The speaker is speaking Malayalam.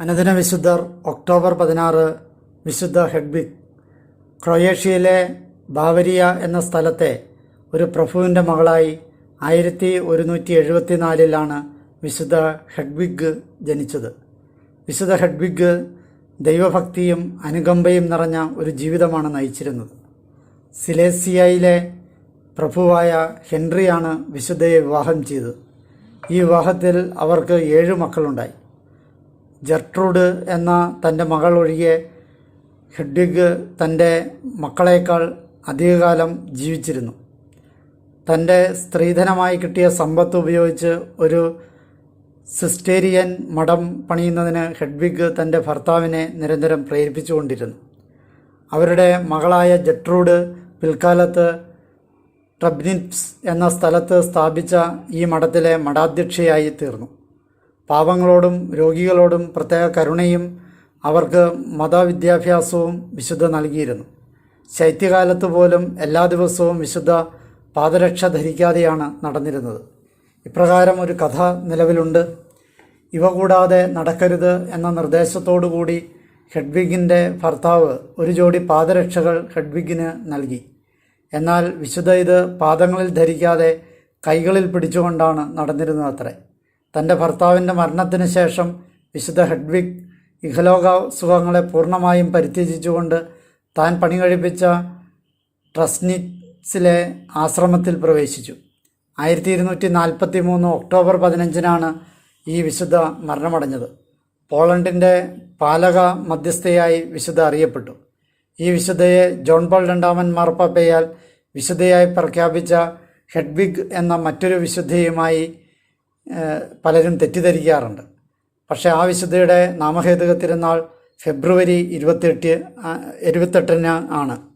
അനുദിന വിശുദ്ധർ ഒക്ടോബർ പതിനാറ് വിശുദ്ധ ഹെഡ്ബിക് ക്രൊയേഷ്യയിലെ ബാവരിയ എന്ന സ്ഥലത്തെ ഒരു പ്രഭുവിന്റെ മകളായി ആയിരത്തി ഒരുന്നൂറ്റി എഴുപത്തിനാലിലാണ് വിശുദ്ധ ഹെഡ്ബിഗ് ജനിച്ചത്. വിശുദ്ധ ഹെഡ്ബിഗ് ദൈവഭക്തിയും അനുകമ്പയും നിറഞ്ഞ ഒരു ജീവിതമാണ് നയിച്ചിരുന്നത്. സിലേസിയയിലെ പ്രഭുവായ ഹെൻറിയാണ് വിശുദ്ധയെ വിവാഹം ചെയ്തത്. ഈ വിവാഹത്തിൽ അവർക്ക് ഏഴ് മക്കളുണ്ടായി. ജർട്രൂഡ് എന്ന തന്റെ മകൾ ഒഴികെ ഹെഡ്വിഗ് തന്റെ മക്കളേക്കാൾ അധികകാലം ജീവിച്ചിരുന്നു. തന്റെ സ്ത്രീധനമായി കിട്ടിയ സമ്പത്ത് ഉപയോഗിച്ച് ഒരു സിസ്റ്റേരിയൻ മഠം പണിയുന്നതിന് ഹെഡ്വിഗ് തന്റെ ഭർത്താവിനെ നിരന്തരം പ്രേരിപ്പിച്ചുകൊണ്ടിരുന്നു. അവരുടെ മകളായ ജട്രൂഡ് പിൽക്കാലത്ത് ട്രബ്നിപ്സ് എന്ന സ്ഥലത്ത് സ്ഥാപിച്ച ഈ മഠത്തിലെ മഠാധ്യക്ഷയായി തീർന്നു. പാവങ്ങളോടും രോഗികളോടും പ്രത്യേക കരുണയും അവർക്ക് മതവിദ്യാഭ്യാസവും വിശുദ്ധ നൽകിയിരുന്നു. ശൈത്യകാലത്ത് പോലും എല്ലാ ദിവസവും വിശുദ്ധ പാദരക്ഷ ധരിക്കാതെയാണ് നടന്നിരുന്നത്. ഇപ്രകാരം ഒരു കഥ നിലവിലുണ്ട്. ഇവ കൂടാതെ നടക്കരുത് എന്ന നിർദ്ദേശത്തോടു കൂടി ഹെഡ്വിഗിന്റെ ഭർത്താവ് ഒരു ജോഡി പാദരക്ഷകൾ ഹെഡ്വിഗിന് നൽകി. എന്നാൽ വിശുദ്ധ ഇത് പാദങ്ങളിൽ ധരിക്കാതെ കൈകളിൽ പിടിച്ചുകൊണ്ടാണ് നടന്നിരുന്നത് അത്രേ തന്റെ ഭർത്താവിന്റെ മരണത്തിന് ശേഷം വിശുദ്ധ ഹെഡ്വിഗ് ഇഹലോക സുഖങ്ങളെ പൂർണമായും പരിത്യജിച്ചുകൊണ്ട് താൻ പണി കഴിപ്പിച്ച ട്രസ്നിറ്റ്സിലെ ആശ്രമത്തിൽ പ്രവേശിച്ചു. ആയിരത്തി ഇരുന്നൂറ്റി നാൽപ്പത്തി മൂന്ന് ഒക്ടോബർ പതിനഞ്ചിനാണ് ഈ വിശുദ്ധ മരണമടഞ്ഞത്. പോളണ്ടിന്റെ പാലക മധ്യസ്ഥയായി വിശുദ്ധ അറിയപ്പെട്ടു. ഈ വിശുദ്ധയെ ജോൺ പോൾ രണ്ടാമൻ മാർപ്പാപ്പയാൽ വിശുദ്ധയായി പ്രഖ്യാപിച്ച ഹെഡ്വിഗ് എന്ന മറ്റൊരു വിശുദ്ധയുമായി പലരും തെറ്റിദ്ധരിക്കാറുണ്ട്. പക്ഷേ ആ വിശുദ്ധയുടെ നാമഹേതുക തിരുനാൾ ഫെബ്രുവരി ഇരുപത്തെട്ട് ഇരുപത്തെട്ടിന് ആണ്.